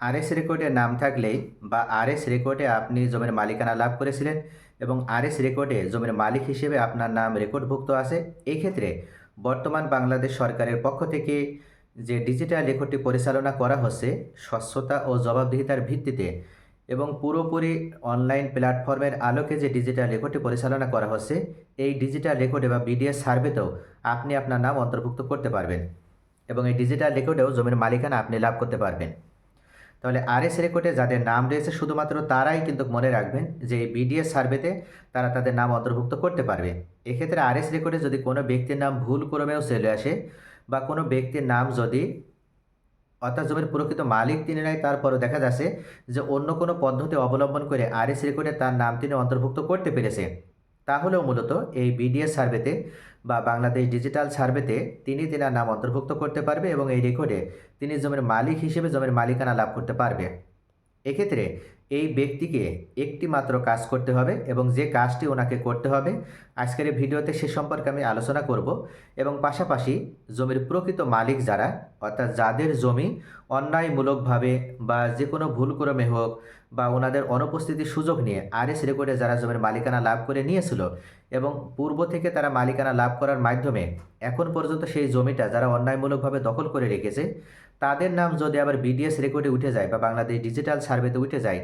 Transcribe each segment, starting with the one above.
RS রেকর্ডে নাম থাকলেই বা আরএস রেকর্ডে আপনি জমির মালিকানা লাভ করেছিলেন এবং আরএস রেকর্ডে জমির মালিক হিসেবে আপনার নাম রেকর্ডভুক্ত আছে এই ক্ষেত্রে বর্তমান বাংলাদেশ সরকারের পক্ষ থেকে যে ডিজিটাল রেকর্ডটি পরিচালনা করা হচ্ছে, স্বচ্ছতা ও জবাবদিহিতার ভিত্তিতে এবং পুরোপুরি অনলাইন প্ল্যাটফর্মের আলোকে যে ডিজিটাল রেকর্ডটি পরিচালনা করা হচ্ছে, এই ডিজিটাল রেকর্ডে বা বিডিএস সার্ভেতেও আপনি আপনার নাম অন্তর্ভুক্ত করতে পারবেন এবং এই ডিজিটাল রেকর্ডেও জমির মালিকানা আপনি লাভ করতে পারবেন। তাহলে আরএস রেকর্ডে যাদের নাম রয়েছে শুধুমাত্র তারাই কিন্তু মনে রাখবেন যে বিডিএস সার্ভেতে তারা তাদের নাম অন্তর্ভুক্ত করতে পারবে। এক্ষেত্রে আরএস রেকর্ডে যদি কোনো ব্যক্তির নাম ভুল ক্রমেও চলে আসে বা কোনো ব্যক্তির নাম যদি অর্থাৎ জমির প্রকৃত মালিক তিনি নাই, তারপরও দেখা যাচ্ছে যে অন্য কোনো পদ্ধতি অবলম্বন করে আরএস রেকর্ডে তার নাম তিনি অন্তর্ভুক্ত করতে পেরেছে। তাহলেও মূলত এই বিডিএস সার্ভেতে বা বাংলাদেশ ডিজিটাল সার্ভেতে তিনি তেনার নাম অন্তর্ভুক্ত করতে পারবে এবং এই রেকর্ডে তিনি জমির মালিক হিসেবে জমির মালিকানা লাভ করতে পারবে। এক্ষেত্রে এই ব্যক্তিকে একটি মাত্র কাজ করতে হবে এবং যে কাজটি ওনাকে করতে হবে, আজকের এই ভিডিওতে সে সম্পর্কে আমি আলোচনা করব এবং পাশাপাশি জমির প্রকৃত মালিক যারা, অর্থাৎ যাদের জমি অন্যায়মূলকভাবে বা যে কোনো ভুলক্রমে হোক বা ওনাদের অনুপস্থিতির সুযোগ নিয়ে আরএস রেকর্ডে যারা জমির মালিকানা লাভ করে নিয়েছিল এবং পূর্ব থেকে তারা মালিকানা লাভ করার মাধ্যমে এখন পর্যন্ত সেই জমিটা যারা অন্যায়মূলকভাবে দখল করে রেখেছে, তাদের নাম যদি আবার বিডিএস রেকর্ডে উঠে যায় বা বাংলাদেশ ডিজিটাল সার্ভেতে উঠে যায়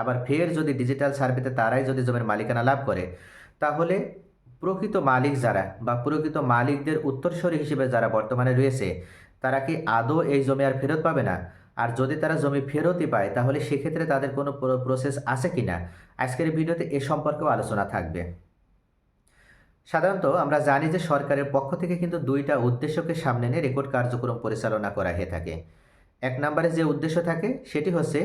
আবার ফের যদি ডিজিটাল সার্ভেতে তারাই যদি জমির মালিকানা লাভ করে, তাহলে প্রকৃত মালিক যারা বা প্রকৃত মালিকদের উত্তরসূরি হিসেবে যারা বর্তমানে রয়েছে, তারা কি আদৌ এই জমি আর ফেরত পাবে না? আর যদি তারা জমি ফেরতই পায়, তাহলে সেক্ষেত্রে তাদের কোনো প্রসেস আছে কি না? আজকের ভিডিওতে এ সম্পর্কেও আলোচনা থাকবে। সাধারণত আমরা জানি যে সরকারের পক্ষ থেকে কিন্তু দুইটা উদ্দেশ্যকে সামনে নিয়ে রেকর্ড কার্যক্রম পরিচালনা করা হয়ে থাকে। এক নম্বরে যে উদ্দেশ্য থাকে, সেটি হচ্ছে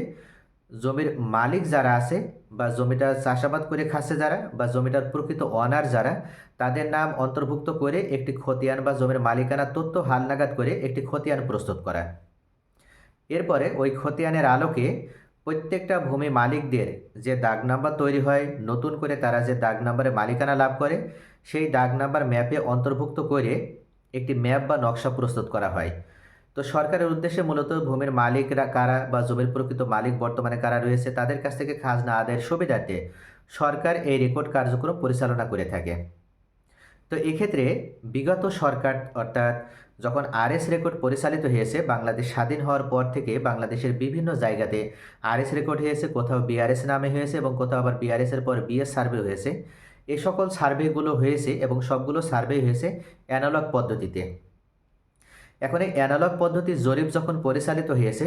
জমির মালিক যারা আছে বা জমিটা চাষাবাদ করে খাচ্ছে যারা বা জমিটার প্রকৃত অনার যারা, তাদের নাম অন্তর্ভুক্ত করে একটি খতিয়ান বা জমির মালিকানার তথ্য হালনাগাদ করে একটি খতিয়ান প্রস্তুত করা। এরপরে ওই খতিয়ানের আলোকে প্রত্যেকটা ভূমি মালিকদের যে দাগ নাম্বার তৈরি হয়, নতুন করে তারা যে দাগ নাম্বারে মালিকানা লাভ করে, সেই দাগ নাম্বার ম্যাপে অন্তর্ভুক্ত করে একটি ম্যাপ বা নকশা প্রস্তুত করা হয়। তো সরকারের উদ্দেশ্যে মূলত ভূমির মালিকরা কারা বা জমির প্রকৃত মালিক বর্তমানে কারা রয়েছে তাদের কাছ থেকে খাজনা আদায়ের সুবিধার্থে সরকার এই রেকর্ড কার্যক্রম পরিচালনা করে থাকে। তো এক্ষেত্রে বিগত সরকার অর্থাৎ যখন আরএস রেকর্ড পরিচালিত হয়েছে, বাংলাদেশ স্বাধীন হওয়ার পর থেকে বাংলাদেশের বিভিন্ন জায়গাতে আরএস রেকর্ড হয়েছে, কোথাও বিআরএস নামে হয়েছে এবং কোথাও আবার বিআরএসের পর বিএস সার্ভে হয়েছে। এ সকল সার্ভেগুলো হয়েছে এবং সবগুলো সার্ভে হয়েছে অ্যানালগ পদ্ধতিতে। এখন এই অ্যানালগ পদ্ধতি জরিপ যখন পরিচালিত হয়েছে,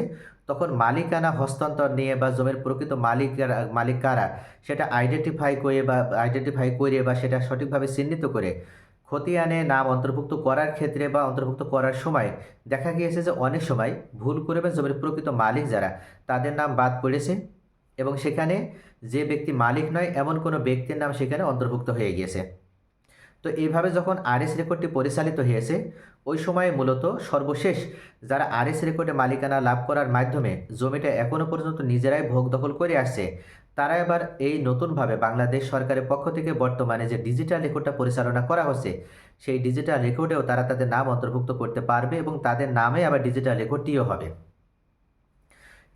তখন মালিকানা হস্তান্তর নিয়ে বা জমির প্রকৃত মালিক মালিক কারা সেটা আইডেন্টিফাই করে বা আইডেন্টিফাই করে বা সেটা সঠিকভাবে চিহ্নিত করে খতিয়ানে নাম অন্তর্ভুক্ত করার ক্ষেত্রে বা অন্তর্ভুক্ত করার সময় দেখা গিয়েছে যে অনেক সময় ভুল করে বা জমির প্রকৃত মালিক যারা, তাদের নাম বাদ পড়েছে এবং সেখানে যে ব্যক্তি মালিক নয়, এমন কোনো ব্যক্তির নাম সেখানে অন্তর্ভুক্ত হয়ে গিয়েছে। তো এইভাবে যখন আরএস রেকর্ডটি পরিচালিত হয়েছে, ওই সময়ে মূলত সর্বশেষ যারা আরএস রেকর্ডে মালিকানা লাভ করার মাধ্যমে জমিটা এখনও পর্যন্ত নিজেরাই ভোগ দখল করে আসছে, তারা এবার এই নতুনভাবে বাংলাদেশ সরকারের পক্ষ থেকে বর্তমানে যে ডিজিটাল রেকর্ডটা পরিচালনা করা হচ্ছে, সেই ডিজিটাল রেকর্ডেও তারা তাদের নাম অন্তর্ভুক্ত করতে পারবে এবং তাদের নামে আবার ডিজিটাল রেকর্ডটিও হবে।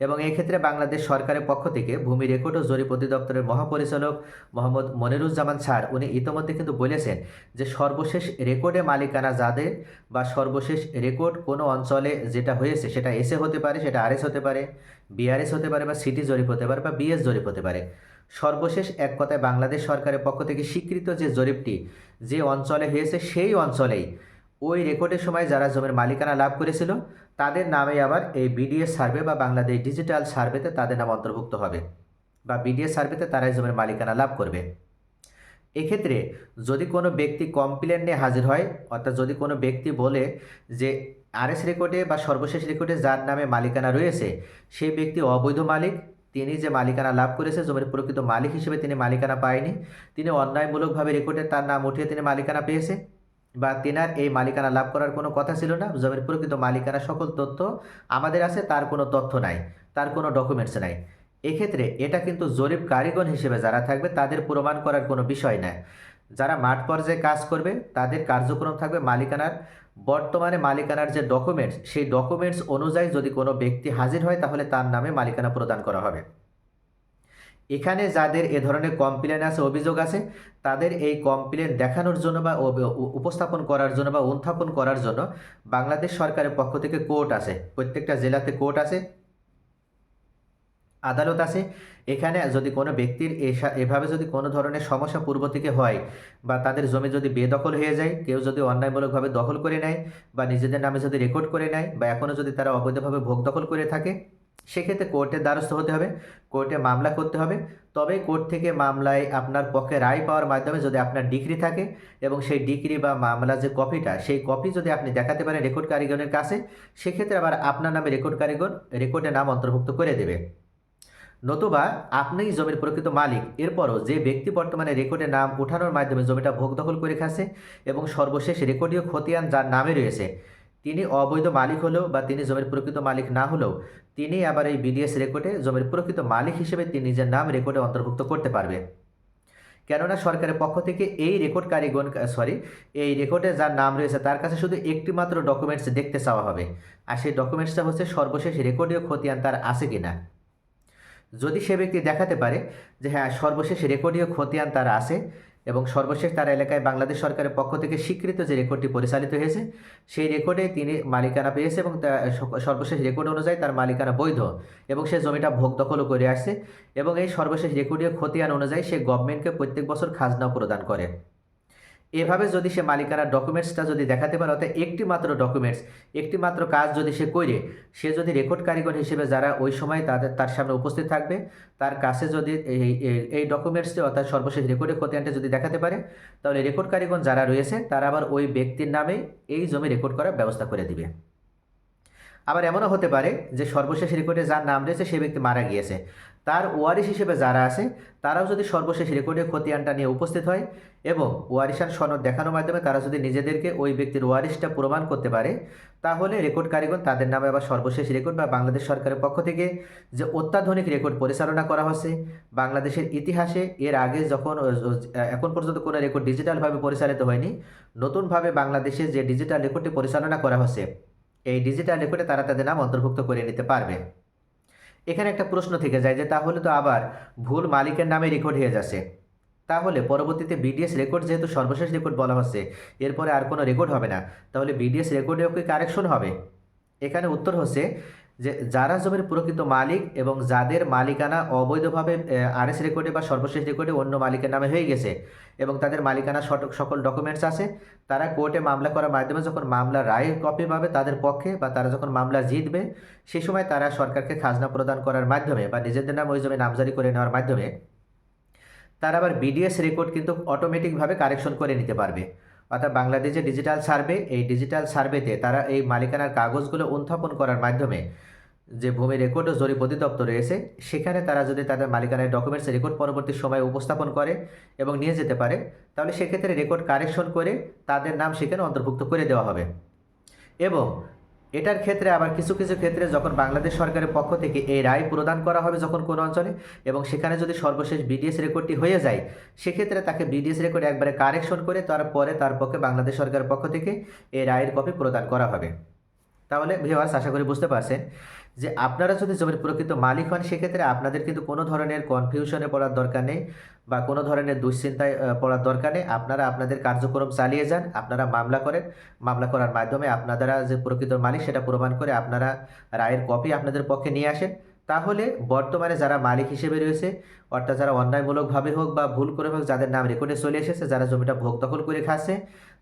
এবং এক্ষেত্রে বাংলাদেশ সরকারের পক্ষ থেকে ভূমি রেকর্ড ও জরিপ অধিদপ্তরের মহাপরিচালক মোহাম্মদ মনিরুজ্জামান স্যার, উনি ইতিমধ্যে কিন্তু বলেছেন যে সর্বশেষ রেকর্ডে মালিকানা যাদের বা সর্বশেষ রেকর্ড কোনো অঞ্চলে যেটা হয়েছে সেটা এসে হতে পারে, সেটা আরএস হতে পারে, বিআরএস হতে পারে বা সিটি জরিপ হতে পারে বা বিএস জরিপ হতে পারে। সর্বশেষ এক কথায় বাংলাদেশ সরকারের পক্ষ থেকে স্বীকৃত যে জরিপটি যে অঞ্চলে হয়েছে সেই অঞ্চলেই ওই রেকর্ডের সময় যারা জমির মালিকানা লাভ করেছিল, তাদের নামে আবার এই বিডিএস সার্ভে বা বাংলাদেশ ডিজিটাল সার্ভেতে তাদের নাম অন্তর্ভুক্ত হবে বা বিডিএস সার্ভেতে তারাই জমির মালিকানা লাভ করবে। এক্ষেত্রে যদি কোনো ব্যক্তি কমপ্লেন নিয়ে হাজির হয়, অর্থাৎ যদি কোনো ব্যক্তি বলে যে আরএস রেকর্ডে বা সর্বশেষ রেকর্ডে যার নামে মালিকানা রয়েছে, সেই ব্যক্তি অবৈধ মালিক, তিনি যে মালিকানা লাভ করেছে, জমির প্রকৃত মালিক হিসেবে তিনি মালিকানা পায়নি, তিনি অন্যায়মূলকভাবে রেকর্ডে তার নাম উঠিয়ে তিনি মালিকানা পেয়েছে বা তেনার এই মালিকানা লাভ করার কোনো কথা ছিল না। জমির প্রকৃত মালিকানা সকল তথ্য আমাদের আছে, তার কোনো তথ্য নাই, তার কোনো ডকুমেন্টস নাই। এক্ষেত্রে এটা কিন্তু জরিপ কারিগণ হিসেবে যারা থাকবে, তাদের প্রমাণ করার কোনো বিষয় না যারা মাঠ পর্যায়ে কাজ করবে, তাদের কার্যক্রম থাকবে মালিকানার। বর্তমানে মালিকানার যে ডকুমেন্টস সেই ডকুমেন্টস অনুযায়ী যদি কোনো ব্যক্তি হাজির হয়, তাহলে তার নামে মালিকানা প্রদান করা হবে। এখানে যাদের এ ধরনের কমপ্লেন আছে, অভিযোগ আছে, তাদের এই কমপ্লেন দেখানোর জন্য বা উপস্থাপন করার জন্য বা উত্থাপন করার জন্য বাংলাদেশ সরকারের পক্ষ থেকে কোর্ট আছে। প্রত্যেকটা জেলাতে কোর্ট আছে, আদালত আছে। এখানে যদি কোনো ব্যক্তির এভাবে যদি কোনো ধরনের সমস্যা পূর্ব থেকে হয় বা তাদের জমি যদি বেদখল হয়ে যায়, কেউ যদি অন্যায়মূলকভাবে দখল করে নেয় বা নিজেদের নামে যদি রেকর্ড করে নেয় বা এখনও যদি তারা অবৈধভাবে ভোগ দখল করে থাকে সেক্ষেত্রে কোর্টের দ্বারস্থ হতে হবে, কোর্টে মামলা করতে হবে। তবে কোর্ট থেকে মামলায় আপনার পক্ষে রায় পাওয়ার মাধ্যমে যদি আপনার ডিগ্রি থাকে এবং সেই ডিগ্রি বা মামলার যে কপিটা, সেই কপি যদি আপনি দেখাতে পারেন রেকর্ড কারিগরের কাছে, সেক্ষেত্রে আবার আপনার নামে রেকর্ড কারিগর রেকর্ডে নাম অন্তর্ভুক্ত করে দেবে। নতুবা আপনিই জমির প্রকৃত মালিক, এরপরও যে ব্যক্তি বর্তমানে রেকর্ডে নাম ওঠানোর মাধ্যমে জমিটা ভোগ দখল করে খাচ্ছে এবং সর্বশেষ রেকর্ডীয় খতিয়ান যার নামে রয়েছে তিনি অবৈধ মালিক হলেও বা তিনি জমির প্রকৃত মালিক না হলেও তিনি আবার এই বিডিএস রেকর্ডে জমির প্রকৃত মালিক হিসেবে তিনি নিজের নাম রেকর্ডে অন্তর্ভুক্ত করতে পারবে। কেননা সরকারের পক্ষ থেকে এই রেকর্ড কারিগণ, সরি, এই রেকর্ডে যার নাম রয়েছে তার কাছে শুধু একটি মাত্র ডকুমেন্টস দেখতে চাওয়া হবে। আর সেই ডকুমেন্টসটা হচ্ছে সর্বশেষ রেকর্ডীয় খতিয়ান তার আছে কিনা। যদি সে ব্যক্তি দেখাতে পারে যে হ্যাঁ সর্বশেষ রেকর্ডীয় খতিয়ান তার আছে এবং সর্বশেষ তার এলাকায় বাংলাদেশ সরকারের পক্ষ থেকে স্বীকৃত যে রেকর্ডটি পরিচালিত হয়েছে, সেই রেকর্ডে তিনি মালিকানা পেয়েছে এবং সর্বশেষ রেকর্ড অনুযায়ী তার মালিকানা বৈধ এবং সে জমিটা ভোগ দখলও করে আসছে এবং এই সর্বশেষ রেকর্ডীয় খতিয়ান অনুযায়ী সে গভর্নমেন্টকে প্রত্যেক বছর খাজনা প্রদান করে। এভাবে যদি সে মালিকানার ডকুমেন্টসটা যদি দেখাতে পারে, অর্থাৎ একটি মাত্র ডকুমেন্টস একটি মাত্র কাজ যদি সে করে, সে যদি রেকর্ড কারিগর হিসেবে যারা ওই সময় তাদের, তার সামনে উপস্থিত থাকবে, তার কাছে যদি এই, এই- ডকুমেন্টসটি অর্থাৎ সর্বশেষ রেকর্ডের খতিয়ানটা যদি দেখাতে পারে, তাহলে রেকর্ড কারিগর যারা রয়েছে, তারা আবার ওই ব্যক্তির নামে এই জমি রেকর্ড করার ব্যবস্থা করে দিবে। আবার এমনও হতে পারে যে সর্বশেষ রেকর্ডে যার নাম রয়েছে সেই ব্যক্তি মারা গিয়েছে। তার ওয়ারিশ হিসেবে যারা আছে, তারাও যদি সর্বশেষ রেকর্ডে খতিয়ানটা নিয়ে উপস্থিত হয় এবং ওয়ারিশান সনদ দেখানোর মাধ্যমে তারা যদি নিজেদেরকে ওই ব্যক্তির ওয়ারিশটা প্রমাণ করতে পারে, তাহলে রেকর্ড কারিগণ তাদের নামে আবার সর্বশেষ রেকর্ড বা বাংলাদেশ সরকারের পক্ষ থেকে যে অত্যাধুনিক রেকর্ড পরিচালনা করা হচ্ছে, বাংলাদেশের ইতিহাসে এর আগে যখন এখন পর্যন্ত কোনো রেকর্ড ডিজিটালভাবে পরিচালিত হয়নি, নতুনভাবে বাংলাদেশে যে ডিজিটাল রেকর্ডটি পরিচালনা করা হচ্ছে, এই ডিজিটাল রেকর্ডে তারা তাদের নাম অন্তর্ভুক্ত করে নিতে পারবে। এখানে একটা প্রশ্ন থেকে যায় যে তাহলে তো আবার ভুল মালিকের নামে রেকর্ড হয়ে যাচ্ছে। তাহলে পরবর্তীতে বিডিএস রেকর্ড যেহেতু সর্বশেষ রেকর্ড বলা হচ্ছে, এরপরে আর কোনো রেকর্ড হবে না। তাহলে বিডিএস রেকর্ডেও কি কারেকশন হবে? এখানে উত্তর হচ্ছে যে যারা জমির প্রকৃত মালিক এবং যাদের মালিকানা অবৈধভাবে আরএস রেকর্ডে বা সর্বশেষ রেকর্ডে অন্য মালিকের নামে হয়ে গেছে এবং তাদের মালিকানা সকল ডকুমেন্টস আছে, তারা কোর্টে মামলা করার মাধ্যমে যখন মামলা রায়ের কপি পাবে তাদের পক্ষে বা তারা যখন মামলা জিতবে, সে সময় তারা সরকারকে খাজনা প্রদান করার মাধ্যমে বা নিজেদের নাম ওই জমি নামজারি করে নেওয়ার মাধ্যমে, তারা আবার বিডিএস রেকর্ড কিন্তু অটোমেটিকভাবে কারেকশন করে নিতে পারবে। অর্থাৎ বাংলাদেশে ডিজিটাল সার্ভে এই ডিজিটাল সার্ভেতে তারা এই মালিকানার কাগজগুলো উত্থাপন করার মাধ্যমে যে ভূমি রেকর্ড ও জরিপ অধিদপ্তর রয়েছে, সেখানে তারা যদি তাদের মালিকানার ডকুমেন্টস রেকর্ড পরবর্তী সময়ে উপস্থাপন করে এবং নিয়ে যেতে পারে, তাহলে সেক্ষেত্রে রেকর্ড কারেকশন করে তাদের নাম সেখানে অন্তর্ভুক্ত করে দেওয়া হবে। এবং এটার ক্ষেত্রে আবার কিছু কিছু ক্ষেত্রে যখন বাংলাদেশ সরকারের পক্ষ থেকে এই রায় প্রদান করা হবে যখন কোনো অঞ্চলে, এবং সেখানে যদি সর্বশেষ বিডিএস রেকর্ডটি হয়ে যায়, সেক্ষেত্রে তাকে বিডিএস রেকর্ড একবারে কারেকশন করে তারপরে তার পক্ষে বাংলাদেশ সরকারের পক্ষ থেকে এই রায়ের কপি প্রদান করা হবে। তাহলে ভিওয়ার্স আশা করি বুঝতে পারছেন। যে আপনারা যদি জমির প্রকৃত মালিক হন, সেক্ষেত্রে আপনাদের কিন্তু কোনো ধরনের কনফিউশনে পড়ার দরকার নেই বা কোনো ধরনের দুশ্চিন্তায় পড়ার দরকার নেই। আপনারা আপনাদের কার্যক্রম চালিয়ে যান, আপনারা মামলা করেন। মামলা করার মাধ্যমে আপনারা যে প্রকৃত মালিক, সেটা প্রমাণ করে আপনারা রায়ের কপি আপনাদের পক্ষে নিয়ে আসেন। তাহলে বর্তমানে যারা মালিক হিসেবে রয়েছে, অর্থাৎ যারা অন্যায়মূলকভাবে হোক বা ভুল করে হোক, যাদের নাম রেকর্ডে চলে এসেছে, যারা জমিটা ভোগ দখল করে খাচ্ছে,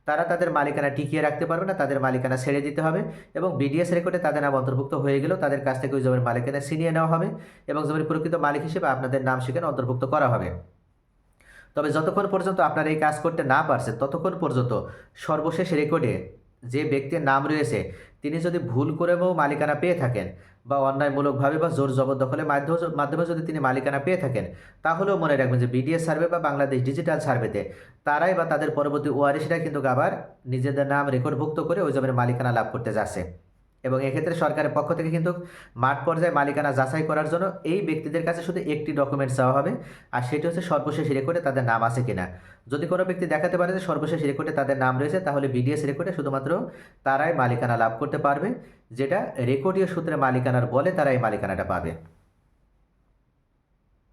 তারা তাদের মালিকানা টিকিয়ে রাখতে পারবে না, তাদের মালিকানা ছেড়ে দিতে হবে এবং বিডিএস রেকর্ডে তাদের নাম অন্তর্ভুক্ত হয়ে গেলেও তাদের কাছ থেকে ওই জমির মালিকানা ছিনিয়ে নেওয়া হবে এবং জমির প্রকৃত মালিক হিসেবে আপনাদের নাম সেখানে অন্তর্ভুক্ত করা হবে। তবে যতক্ষণ পর্যন্ত আপনারা এই কাজ করতে না পারছেন, ততক্ষণ পর্যন্ত সর্বশেষ রেকর্ডে যে ব্যক্তির নাম রয়েছে, তিনি যদি ভুল করেও মালিকানা পেয়ে থাকেন বা অন্যায়মূলকভাবে বা জোর জবরদখলের মাধ্যমে মাধ্যমে যদি তিনি মালিকানা পেয়ে থাকেন, তাহলেও মনে রাখবেন যে বিডিএস সার্ভে বা বাংলাদেশ ডিজিটাল সার্ভেতে তারাই বা তাদের পরবর্তী ওয়ারিসরা কিন্তু আবার নিজেদের নাম রেকর্ডভুক্ত করে ওই জমির মালিকানা লাভ করতে যাচ্ছে। এবং এক্ষেত্রে সরকারের পক্ষ থেকে কিন্তু মাঠ পর্যায়ে মালিকানা যাচাই করার জন্য এই ব্যক্তিদের কাছে শুধু একটি ডকুমেন্ট চাওয়া হবে। আর সেটি হচ্ছে সর্বশেষ রেকর্ডে তাদের নাম আছে কিনা। যদি কোনো ব্যক্তি দেখাতে পারে যে সর্বশেষ রেকর্ডে তাদের নাম রয়েছে, তাহলে বিডিএস রেকর্ডে শুধুমাত্র তারাই মালিকানা লাভ করতে পারবে, যেটা রেকর্ডীয় সূত্রে মালিকানার বলে তারা এই মালিকানাটা পাবে।